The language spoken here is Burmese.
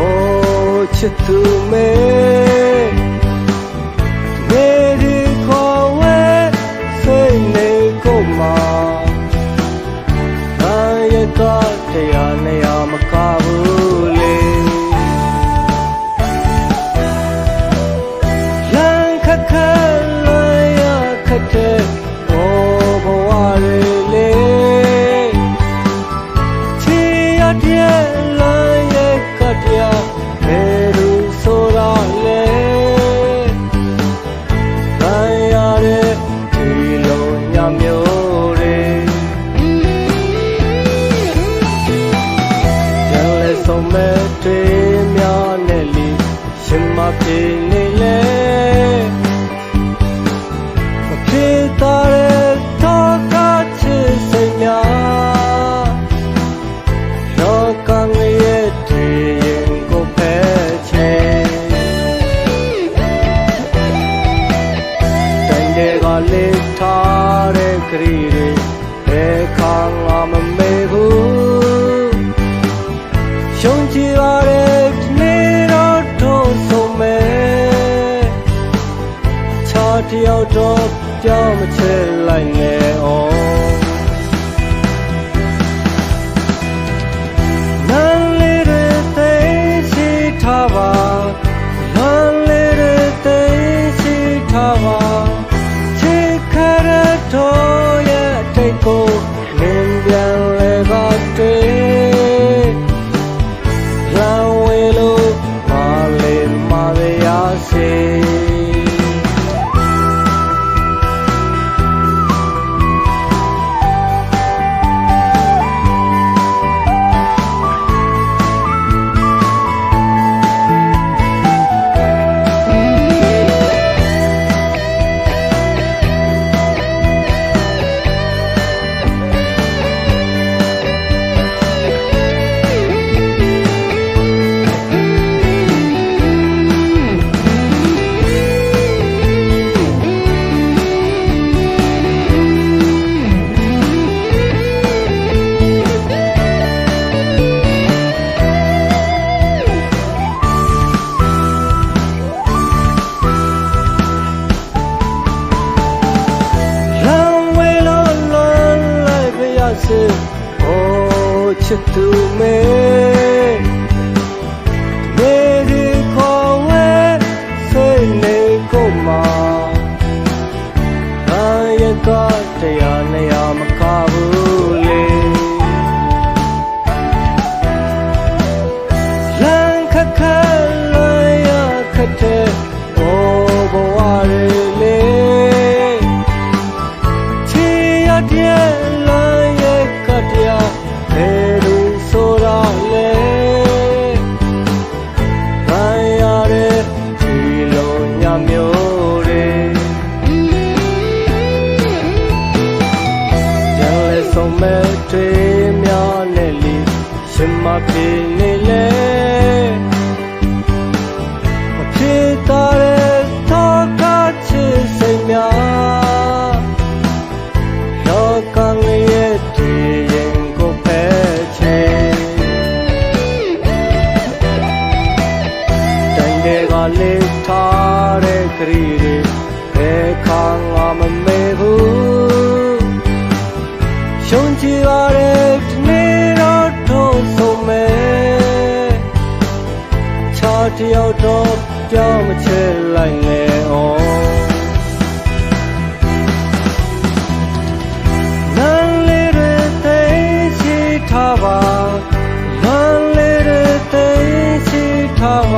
Oh, chit tu လဲဆုံးမဲ့တွေများနဲ့လီရှင်မပြေနေလဲမပြေတာတဲ့တော့ကချစ်စိတ်များလောကငရဲ့တည်ရင်ကိုဖဲချေတန်တဲ့ကလေးထားတဲ့ခရီးတွေဘယ်ခါ ရစေ။အိုးချစ်သူ ဆုံးမဲ့တွေများနဲ့လီရှင်မပြေနေလဲမဖြစ်တာတဲ့တော့ကချစ်စိတ်များလောကငရဲ့တည်ရင်ကိုဖဲချေတန်တဲ့ကလေးထားတဲ့ခရီးတွေဘယ်ခါငါ ရှုံးချရတဲ့ဒီနေ့တော့တို့ဆုံးမဲ့ချာတယောက်တော့ပြောင်းမချဲလိုက်နဲ့အော်လမ်းလေးတွေသိရှိထားပါလမ်းလေးတွေသိရှိထားပါ